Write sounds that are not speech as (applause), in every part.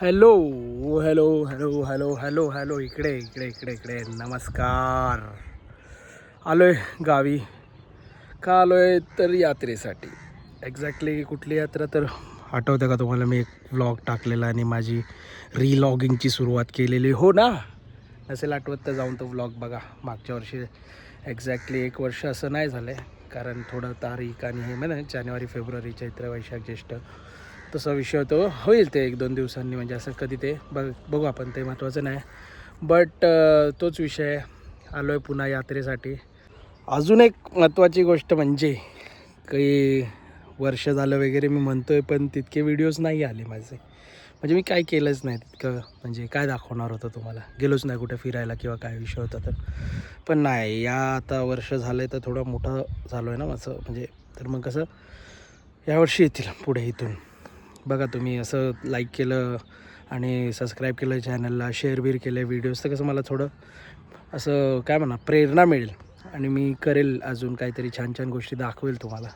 Hello hello hello hello hello hello इकडे इकडे इकडे इकडे नमस्कार. आलो आहे गावी. का आलो आहे तर यात्रेसाठी. एक्झॅक्टली कुठली यात्रा तर आठवतं का तुम्हाला? मी एक व्लॉग टाकलेला आणि माझी रिलॉगिंगची सुरुवात केलेली. हो ना? नसेल आठवत तर जाऊन तो व्लॉग बघा. मागच्या वर्षी एक्झॅक्टली एक वर्ष असं नाही झालं आहे कारण थोडं तारीख आणि हे म्हणजे जानेवारी फेब्रुवारी चैत्र वैशाख ज्येष्ठ तसा विषय तो होईल ते एक दोन दिवसांनी म्हणजे असं कधी ते बघ बघू आपण ते महत्त्वाचं नाही. बट तोच विषय आलो आहे पुन्हा यात्रेसाठी. अजून एक महत्त्वाची गोष्ट म्हणजे काही वर्ष झालं वगैरे मी म्हणतो आहे पण तितके व्हिडिओज नाही आले माझे. म्हणजे मी काय केलंच नाही तितकं म्हणजे काय दाखवणार होतं तुम्हाला? गेलोच नाही कुठे फिरायला किंवा काय विषय होता तर. पण नाही या आता वर्ष झालं आहे तर थोडं मोठं झालो आहे ना असं म्हणजे तर मग कसं यावर्षी येतील पुढे इथून. बघा तुम्ही असं लाईक केलं आणि सबस्क्राईब केलं चॅनलला शेअर बीर केलं व्हिडिओज तर कसं मला थोडं असं काय म्हणा प्रेरणा मिळेल. आणि मी करेल अजून काहीतरी छान छान गोष्टी दाखवेल तुम्हाला.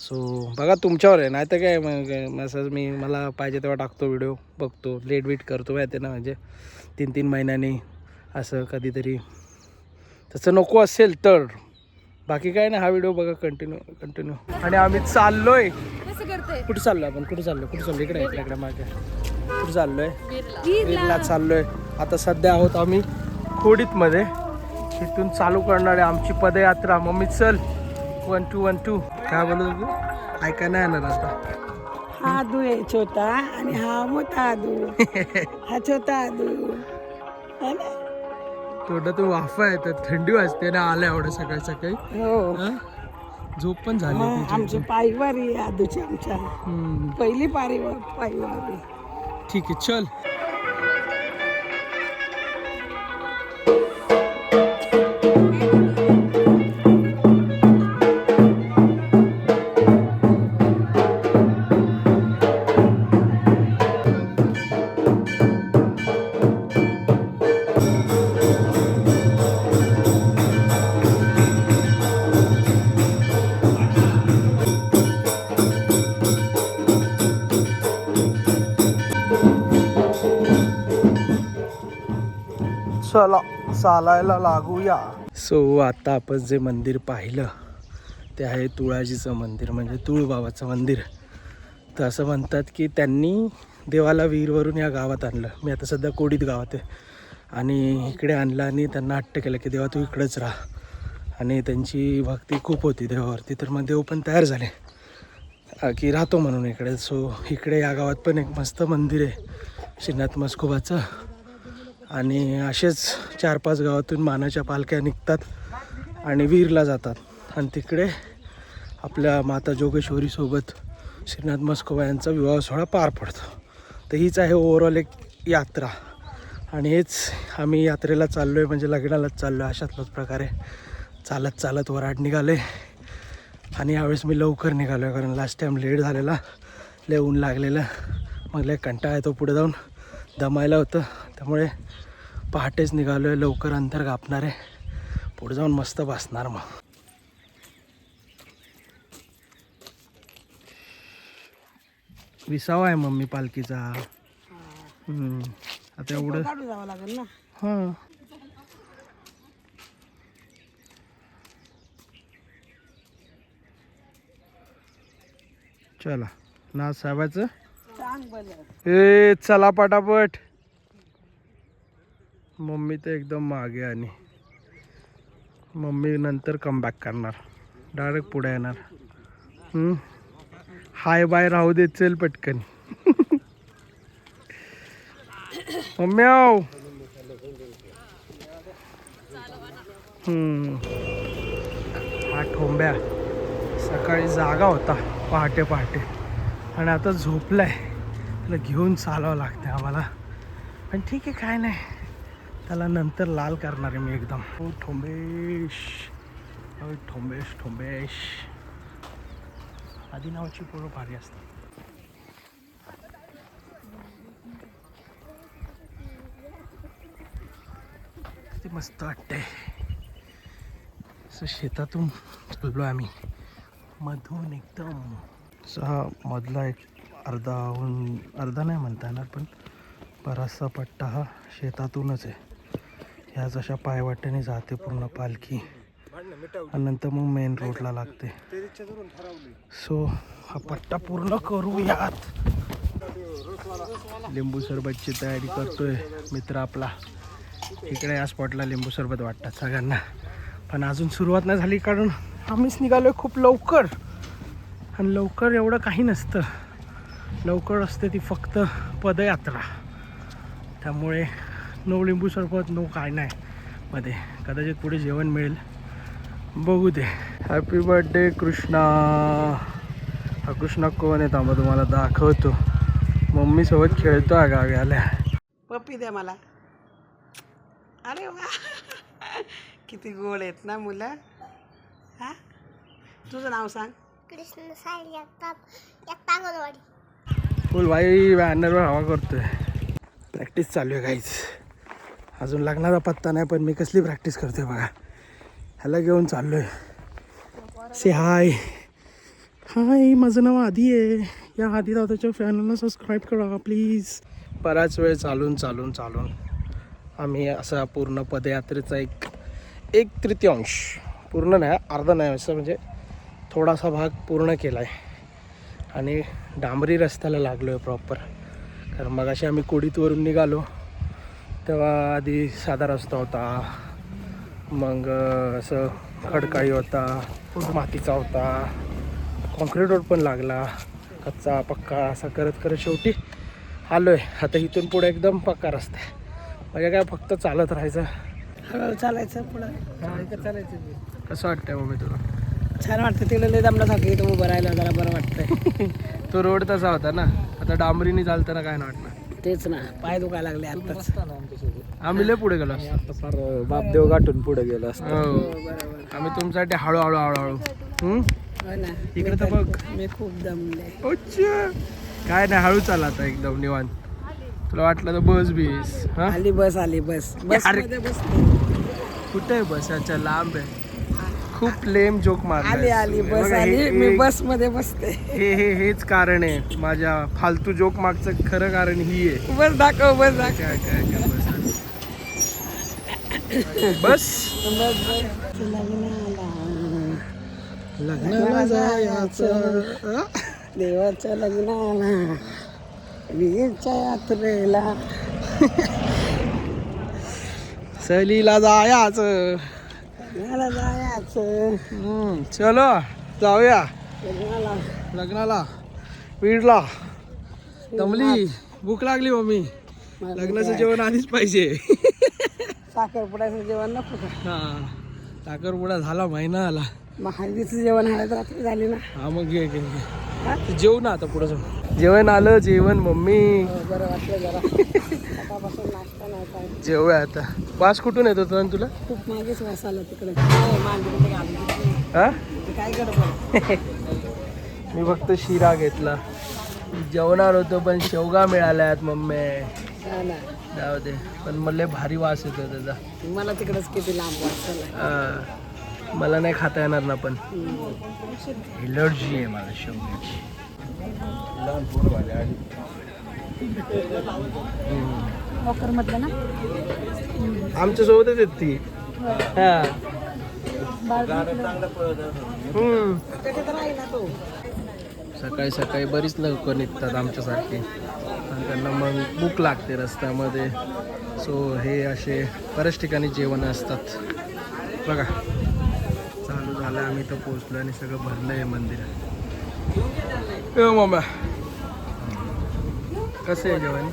सो बघा तुमच्यावर आहे. नाही तर काय मग असं मी मला पाहिजे तेव्हा टाकतो व्हिडिओ बघतो लेट वेट करतो माहिती ना म्हणजे तीन तीन महिन्यांनी असं कधीतरी. तसं नको असेल तर. बाकी काय नाही हा व्हिडिओ बघा कंटिन्यू कंटिन्यू आणि आम्ही चाललोय. आहे कुठे चाललो आपण? कुठे चाललो कुठे चाललो इकडे इकडे मागे. कुठे चाललोय? वीरला चाललोय. आता सध्या आहोत आम्ही खोडीतमध्ये. इथून चालू करणार आहे आमची पदयात्रा. मम्मी चल. वन टू वन टू काय बोलत तू ऐका नाही येणार आता. हा आदू आहे छोटा आणि हा मोठा आदू. (laughs) हा छोटा आदू. है ना? तोंडातून वाफा आहे तर थंडी वाजते ना आल्या एवढं सकाळी सकाळी. हो. हं? झोप पण झाली तुझी. आमची पायवारी आहे आदूची आमच्या. हम्म, पहिली पारी पायवारी. ठीक आहे चल. चला चालायला लागूया. सो आता आपण जे मंदिर पाहिलं ते आहे तुळाजीचं मंदिर म्हणजे तुळबाबाचं मंदिर. तर असं म्हणतात की त्यांनी देवाला विहीरवरून या गावात आणलं. मी आता सध्या कोडीत गावात आहे. आणि इकडे आणलं आणि त्यांना हट्ट केलं की देवा तू इकडंच राहा. आणि त्यांची भक्ती खूप होती देवावरती. तर मग देव पण तयार झाले. की राहतो म्हणून इकडे. सो इकडे या गावात पण एक मस्त मंदिर आहे. श्रीनाथ मस्कोबाचं. आणि असेच चार पाच गावातून मानाच्या पालख्या निघतात आणि वीरला जातात. आणि तिकडे आपल्या माता जोगेश्वरीसोबत श्रीनाथ मस्कोबा यांचा विवाह सोहळा पार पडतो. तर हीच आहे ओव्हरऑल एक यात्रा. आणि हेच आम्ही यात्रेला चाललो आहे म्हणजे लग्नालाच चाललो आहे अशातलाच प्रकारे चालत चालत वराड निघाले. आणि यावेळेस मी लवकर निघालो आहे कारण लास्ट टाईम लेट झालेला लय ऊन लागलेलं. मग लय कंटाळा येतो पुढे जाऊन. दमायला होतं त्यामुळे पहाटेच निघालो आहे लवकर अंतर कापणार आहे. पुढे जाऊन मस्त बसणार मग. विसावा आहे मम्मी पालखीचा. हम्म. आता एवढं जावं लागेल ना? हां. चला. ना साहेबाचं. बरं ए चला पटापट. मम्मी तर एकदम मागे आणि मम्मी नंतर कमबॅक करणार. डायरेक्ट पुढे येणार. हाय बाय राहू दे चल पटकन. मम्मी आव हा ठोंब्या सकाळी जागा होता पहाटे पहाटे. आणि आता झोपलाय. त्याला घेऊन चालावं लागतं आम्हाला. पण ठीक आहे काय नाही. त्याला नंतर लाल करणार आहे मी एकदम. हो ठोंबेश. ठोंबेश ठोंबेश. आधी नावाची पोरं भारी असतात. किती मस्त वाटतंय. असं शेतातून चाललो आम्ही. मधून एकदम. असा मधला एक अर्धाहून अर्धा नाही म्हणता येणार पण बराचसा पट्टा हा शेतातूनच आहे. ह्याच अशा पायवाट्याने जाते पूर्ण पालखी. आणि नंतर मग मेन रोडला लागते. सो हा पट्टा पूर्ण करूयात. लिंबू सरबतची तयारी करतोय मित्र आपला. इकडे या स्पॉटला लिंबू सरबत वाटतात सगळ्यांना. पण अजून सुरुवात नाही झाली कारण आम्हीच निघालोय खूप लवकर. आणि लवकर एवढं काही नसतं. लवकर असते ती फक्त पदयात्रा. त्यामुळे नो लिंबू सरबत नो काय नाही. मध्ये कदाचित पुढे जेवण मिळेल. बघू दे. Happy birthday Krishna. हा कृष्णा कोण आहे थांबा तुम्हाला दाखवतो. मम्मीसोबत खेळतो हा गावी आल्या पप्पी द्या मला. अरे वा. किती गोड आहेत ना मुलं. हा? तुझं नाव सांग. कृष्ण साई जगताप एकता अंगणवाडी. फुल भाई बॅनरवर हवा करतोय. प्रॅक्टिस चालू आहे काहीच अजून लागणारा पत्ता नाही पण मी कसली प्रॅक्टिस करतोय बघा. ह्याला घेऊन चाललोय. से हाय हाय माझं नाव आधी आहे. या आधी दादाच्या फॅनला सबस्क्राईब करा प्लीज बराच वेळ चालून चालून चालून आम्ही असा पूर्ण पदयात्रेचा एक एक तृतीयांश पूर्ण नाही अर्धा नाही असं म्हणजे थोडासा भाग पूर्ण केला आहे आणि डांबरी रस्त्याला लागलो आहे प्रॉपर कारण मग अशी आम्ही कोडीतवरून निघालो. तेव्हा आधी साधा रस्ता होता. मग असं खडकाळी होता मातीचा होता. कॉन्क्रीट रोड पण लागला. कच्चा पक्का असा करत करत शेवटी आलो आहे आता इथून पुढे एकदम पक्का रस्ता आहे. म्हणजे काय फक्त चालत राहायचं? हळूहळू चालायचं पुढं. चालायचं कसं वाटतंय मम्मी तुला? छान वाटतं. तिकडे लय दमल्यासारखं इथं उभं राहिलं जरा बरं वाटतंय. (laughs) तो रोड तसा होता ना. आता डांबरीने चालताना काय नाही वाटणार. तेच ना. पाय दुखायला लागले आत्ताच. आम्ही लय पुढे गेलो असतो. फार बापदेव गाठून पुढे गेला असता. हो. बरोबर आम्ही तुमच्यासाठी हळूहळू हळूहळू. हम्म? हो ना. इकडे तर बघ. मी खूप दमले. अच्छा. काय नाही हळू चाला आता एकदम निवांत. तुला वाटलं तर बस बीस हा? आली बस आली बस. बस अरे. मध्ये बसते. कुठे आहे बस? अच्छा लांब आहे. खूप लेम जोक आली आली बस आली. मी बसमध्ये बसते. हे हे हेच कारण आहे. माझ्या फालतू जोक मागचं खरं कारण ही आहे. बस दाखव बस दाखव. काय काय काय बस. लग्नाला जायचं. देवाच्या लग्नाला वीरच्या यात्रेला. सहलीला जायचं. लग्नाला जायचं. हम्म, चलो जाऊया. लग्नाला. लग्नाला. बीडला. दमली. भूक लागली मम्मी. लग्नाचं जेवण आधीच पाहिजे. साखरपुड्याचं जेवण नको. का हा साखरपुडा झाला महिना आला. मग हळदीचं जेवण हळद रात्री झाली ना. हा मग घे घे घे. हा? जेवू ना आता पुढे जाऊ जेवण आलं जेवण मम्मी. हो, बरं वाटलं जरा. नाही काय जेवूया आता. वास कुठून येत होता तुला? खूप मागेच वास आला तिकडे. हो. हा? काय गडबड? (laughs) मी फक्त शिरा घेतला. जेवणार होतो पण शेवगा मिळाल्यात मम्मी. हा ना. जाऊ दे. पण मला लय भारी वास येतो त्याचा. मला तिकडंच किती लांब हा. मला नाही खाता येणार ना पण. एलर्जी आहे मला शेवग्याची. वॉकर म्हटलं ना? आमच्या सोबतच येत ती हा. सकाळी सकाळी बरीच लोक निघतात आमच्यासारखे. आणि त्यांना मग भूक लागते रस्त्यामध्ये. सो हे असे बऱ्याच ठिकाणी जेवण असतात. बघा. चालू झालं आम्ही तर पोचलो आणि सगळं भरलं आहे मंदिर. ए मामा. कसं आहे जेवण?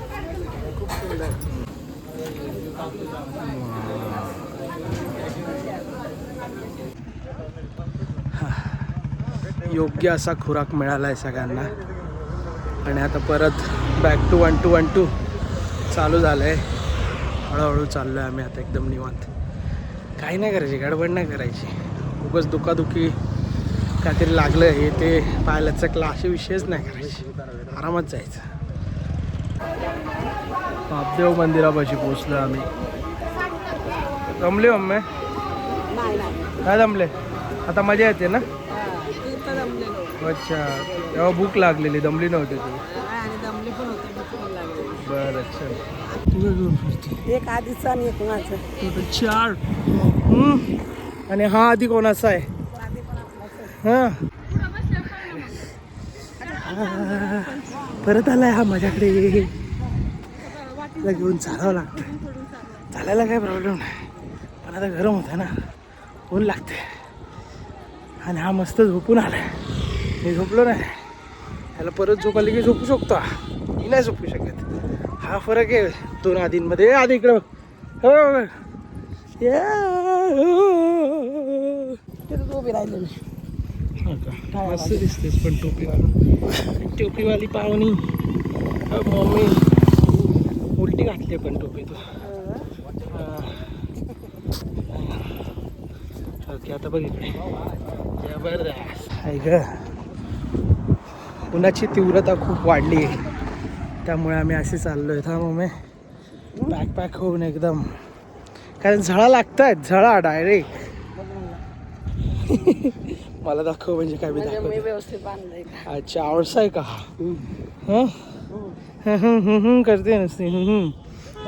योग्य असा खुराक मिळाला आहे सगळ्यांना. आणि आता परत back to one two one two चालू झालं आहे हळूहळू चाललो आहे आम्ही आता एकदम निवांत. काही नाही करायची गडबड नाही करायची. खूपच दुखादुखी काहीतरी लागलं हे ते पाय क्लास असे विषयच नाही करायचे. आरामात जायचं. बापदेव मंदिरापाशी पोचलो आम्ही. जमले मम्मी नाही नाही. काय जमले आता मजा येते ना? हा, अच्छा. तेव्हा भूक लागलेली दमली नव्हती तू? आणि दमले पण होते भूक पण लागली बरं फिरते. एक आधीचा आणि एक माझं टोटल चार. हम्म. आणि हा आधी कोणाचा आहे? हा. हा. परत आलाय हा माझ्याकडे घेऊन चालावं लागतं चालायला काय प्रॉब्लेम नाही पण आता गरम होतं ना ऊन लागते आणि हा मस्त झोपून आलाय मी झोपलो नाही ह्याला परत झोप आली की झोपू शकतो मी नाही झोपू शकत हा फरक आहे दोन आधींमध्ये आधी इकडं हो झोपी राहिले मी राहिलेली हो दिसतेस पण टोपी घालून टोपीवाली पाहुणी. मम्मी. उलटी घातली पण टोपी तू. ओके आता बघ इकडे. जबरदस्त. आहे ग. उन्हाची तीव्रता खूप वाढली. आहे त्यामुळे आम्ही असे चाललोय. था मम्मी. पॅक पॅक होऊन एकदम. कारण झळा लागतायत. झळा डायरेक्ट (laughs) मला दाखव म्हणजे काय मी म्हणजे मी दाखव व्यवस्थित बांधलंय अच्छा आवडसा आहे का? हं? हं, हं, हं, हं करते नसते.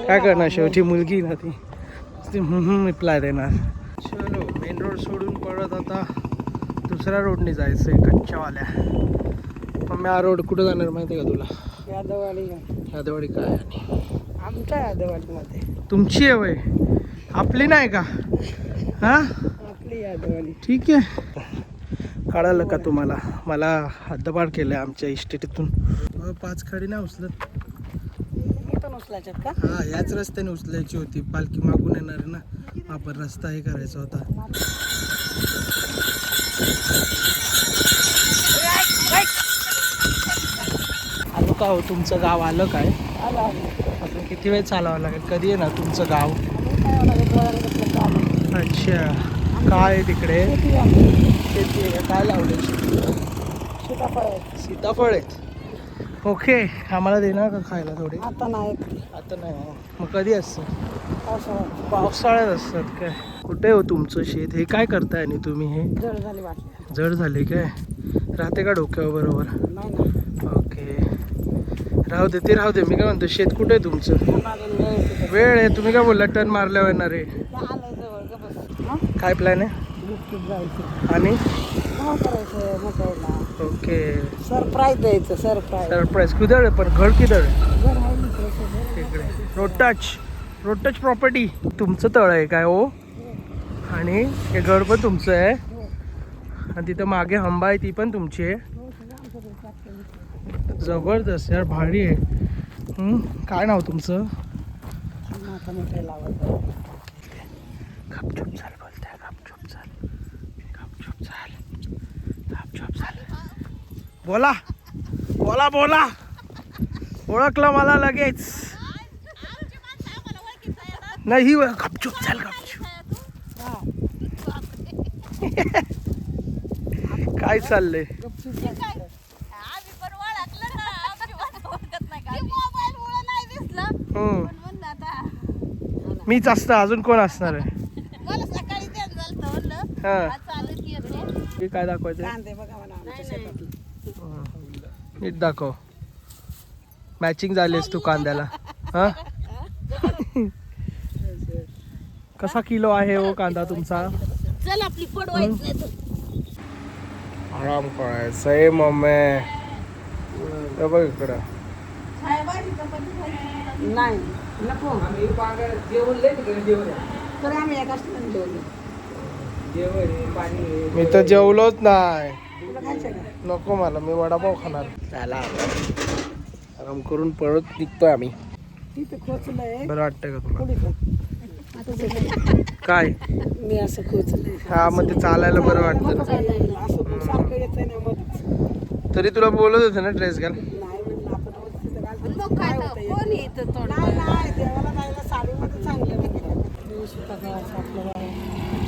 काय करणार शेवटी मुलगी ना ती? नुसती हं रिप्लाय देणार. चलो मेन रोड सोडून परत आता दुसऱ्या रोडने जायचं आहे कच्च्यावाल्या. मग मी हा रोड कुठं जाणार माहिती आहे का तुला? यादवाडी यादवाडी काय आमच्या यादवाडीमध्ये तुमची आहे वय? आपली नाही का? हां? आपली यादवाडी ठीक आहे. कळालं का तुम्हाला? मला हद्दपार केलं आमच्या इस्टेटीतून. पाच खाडी नाही उचलत. का? हा याच रस्त्याने उचलायची होती. पालखी मागून येणार आहे ना. आपण रस्ता हे करायचा होता. आलो का हो? तुमचं गाव आलं काय? आला अजून किती वेळ चालावं लागेल? कधी आहे ना तुमचं गाव? अच्छा. काय तिकडे? का? काय लावले सीताफळ आहे. सीताफळ आहेत. ओके आम्हाला देणार का खायला थोडे? आता नाही. आता नाही मग कधी असतं पावसाळ्यात. पावसाळ्यात असतात काय? कुठे हो तुमचं शेत? हे काय करताय आणि तुम्ही हे? जड झाली वाटली. जड झाले काय? राहते का डोक्यावर बरोबर? नाही ओके. राहू दे ते राहू दे. मी काय म्हणतो शेत कुठे आहे तुमचं? वेळ आहे. तुम्ही काय बोलला टर्न मारल्यावर येणार आहे. हा? काय प्लॅन आहे? जायचं. आणि? करायचं मोकळला ओके. सरप्राईज द्यायचं सरप्राईज. सरप्राईज. किधर आहे? पण घर किधर आहे? घर आहे ना. इकडे. Road touch road touch property तुमचं तळ आहे काय हो? आणि हे घर पण तुमचं आहे. आणि तिथं मागे हंबा आहे ती पण तुमची आहे. हो, सगळं आमच्याकडे. जबरदस्त यार भारी आहे. हं? काय नाव तुमचं? माथा लावायचं गपचूप चाल गपचूप चाल गपचूप चाल बोला. बोला बोला. ओळखलं मला लगेच. नाही ही गपचूप चाल गपचूप. काय चाललंय? हं. मीच असतं अजून कोण असणार आहे? हा. हे काय दाखवायचं? कांदे बघा म्हणा आमच्या शेतातले. नीट दाखव. मॅचिंग झालीस तू कांद्याला. हा? कसा किलो आहे हो कांदा तुमचा? चल आपली पडवायचं नाही तर. आराम करायचं. आहे मम्मी. हे बघ इकडं. नाही नको. तरी आम्ही एकाच ठिकाणी जेवलो मी तर जेवलोच नाही. नको मला मी वडापाव खाणार. चला. आराम करून परत निघतोय आम्ही. बरं वाटतंय का तुला? काय? मी असं खोचलंय हा मग ते चालायला बरं वाटतं. तरी तुला बोलत होते ना ड्रेस घाल.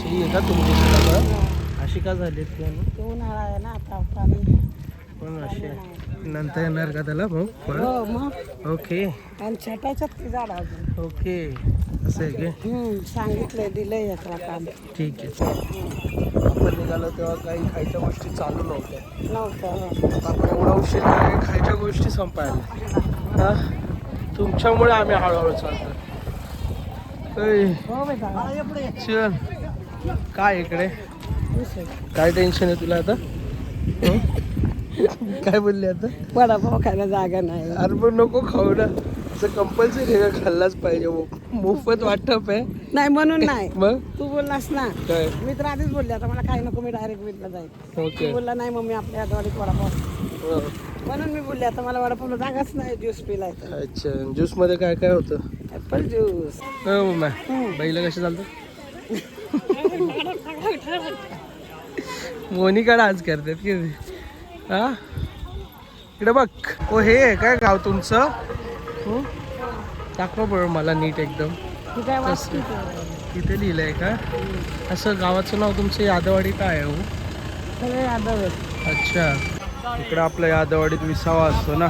आहे का तुमची सगळं अशी का झाली प्लॅन ते उन्हाळा आहे ना आता पाणी पण अशी आहे. नंतर येणार का त्याला मग परत? हो मग. ओके. आणि छटायच्यात की झाड अजून. ओके. असं आहे की हम्म, सांगितलंय दिलंय यात्रा काम ठीक आहे. आपण निघालो तेव्हा काही खायच्या गोष्टी चालू नव्हत्या. नव्हतं आता आपण एवढा उशीर आहे खायच्या गोष्टी संपायला. हा? तुमच्यामुळे आम्ही हळूहळू चालतो ऐ, चल. काय इकडे? काय टेन्शन आहे तुला आता? काय बोलली आता? वडापाव खायला जागा नाही. अरे पण नको खाऊ ना. असं कंपल्सरी आहे का खाल्लाच पाहिजे? मोफत वाटप आहे. नाही म्हणून नाही. (laughs) मग? तू बोललास ना. काय? मी तर आधीच बोलले आता मला काही नको मी डायरेक्ट वीटला जाईल. ओके. तू बोलला नाही मम्मी आपल्या गाडीत वडापाव. म्हणून मी बोलले आता मला वडापावला जागाच नाही ज्यूस पिलाय अच्छा. ज्यूसमध्ये काय काय होतं? ऍपल ज्यूस हो मम्मा बाईला कसं चालतं? मोनिकाला आज करतात की हा? इकडे बघ. ओ हे काय गाव तुमचं? हो? दाखवा बरं मला नीट एकदम. तिथे लिहिलंय का? असं गावाचं नाव तुमचं यादवाडी काय आहे हो? अच्छा. इकडं आपल्या यादवाडीत विसावा असतो ना?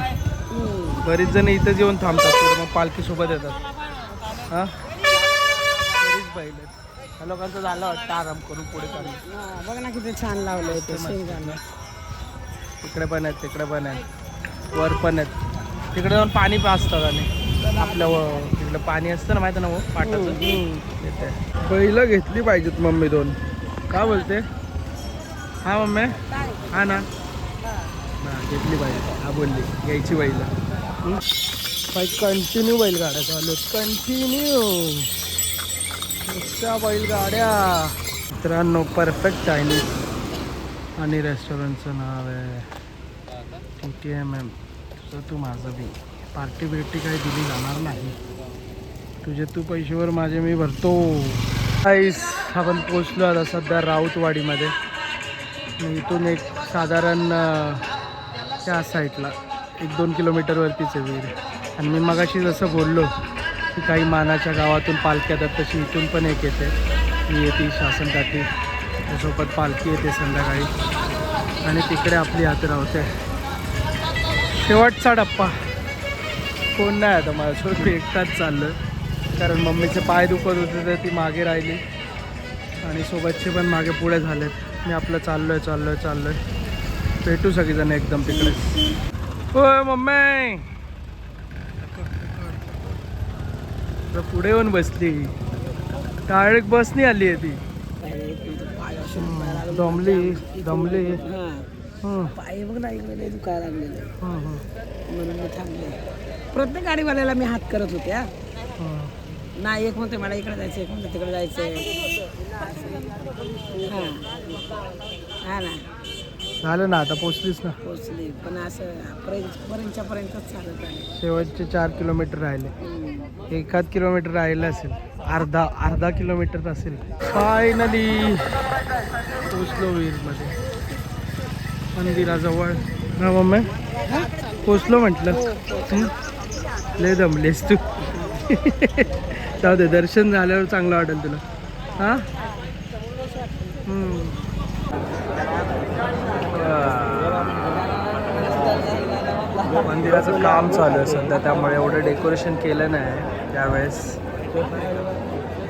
बरीच जण इथंच येऊन थांबतात मग पालखी सोबत येतात. हा? बरीच बैल ह्या लोकांचं झालं वाटतं आराम करून पुढे चाललं बघ ना किती छान लावलंय ते शेंगाला तिकडे पण आहेत तिकडे पण आहेत. वर पण आहेत. तिकडे जाऊन पाणी पाजतात आणि आपल्या व- तिकडे पाणी असतं ना माहिती ना हो पाटाचं? तिथे पहिलं घेतली पाहिजेत मम्मी दोन. का बोलते? हा मम्मी? हा ना. हा घेतली पाहिजे हा बोलली. घ्यायची बैल. कंटिन्यू बैलगाड्या चालू कंटिन्यू नुसत्या बैलगाड्या. मित्रांनो परफेक्ट चायनीज आणि रेस्टॉरंटचं नाव आहे टी टी एम एम तुझं तू माझं बी. पार्टी बिर्टी काही दिली जाणार नाही. तुझे तू पैशावर माझे मी भरतो. आईस आपण पोचलो आता सध्या राऊतवाडीमध्ये. मी इथून एक साधारण त्या साईडला एक दोन किलोमीटरवरतीच आहे वीर आणि मी मगाशी जसं बोललो की काही मानाच्या गावातून पालख्या येतात तशी इथून पण एक येते. ही येते शासनकाठी. त्यासोबत पालखी येते संध्याकाळी. आणि तिकडे आपली यात्रा होते. शेवटचा डप्पा कोण नाही आता माझ्यासोबत. मी एकटाच चाललो कारण मम्मीचे पाय दुखत होते तर ती मागे राहिली. आणि सोबतचे पण मागे पुढे झालेत. मी आपलं चाललो आहे चाललो आहे चाललो आहे भेटू सगळीजण एकदम तिकडे. होय मम्मी! तर पुढे येऊन बसली. डायरेक्ट बसनी आली आहे ती. दमली दमली. पाय बघ ना इकडे दुखायला लागलेले हं, हं, म्हणून मी थांबले. प्रत्येक गाडीवाल्याला मी हात करत होते. नाही एक म्हणते मला इकडे जायचं एक म्हणते तिकडे जायचंय. हा. हा ना. झालं ना आता पोचलीस ना. पोचले पण असं पर्यंत पर्यंतच चालत आहे. शेवटचे चार किलोमीटर राहिले. एखाद किलोमीटर राहिलं असेल अर्धा अर्धा किलोमीटर असेल. फायनली पोचलो वीरमध्ये मंदिराजवळ. ना मम्मी? पोचलो म्हटलं. लय दमलेस तू. (laughs) जाऊ दे दर्शन झाल्यावर चांगलं वाटेल तुला. हां? मंदिराचं काम चालू आहे सध्या त्यामुळे एवढं डेकोरेशन केलं नाही त्यावेळेस.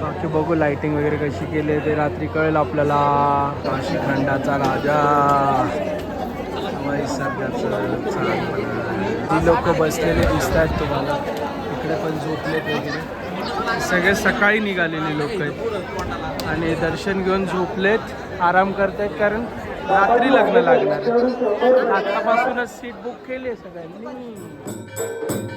बाकी बघू लाइटिंग वगैरे कशी केली ते. रात्री कळेल आपल्याला. काशी खंडाचा राजा. ती जी लोक बसलेले दिसत आहेत तुम्हाला. इकडे पण झोपलेत वगैरे. सगळे सकाळी निघालेले लोक आहेत. आणि दर्शन घेऊन झोपलेत. आराम करतायत कारण रात्री लग्न लागणार. आतापासूनच सीट बुक केली आहे सगळ्यांनी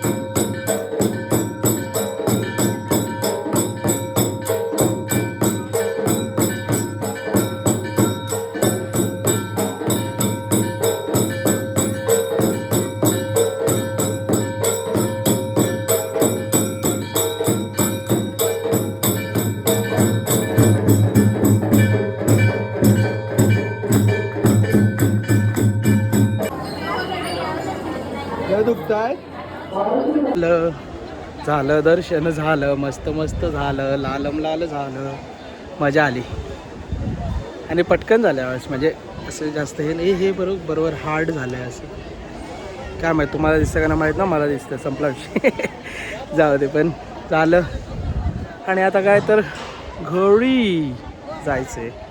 झालं. झालं दर्शन झालं मस्त मस्त झालं लालम लाल झालं. मजा आली. आणि पटकन झालं यावेळेस. म्हणजे असं जास्त हे नाही हे बरोबर बरोबर हार्ड झालं आहे असं. काय माहीत तुम्हाला दिसतं का ना माहीत ना? मला दिसतं संपला विषय. (laughs) जाऊ दे पण झालं. आणि आता काय तर घरी जायचं आहे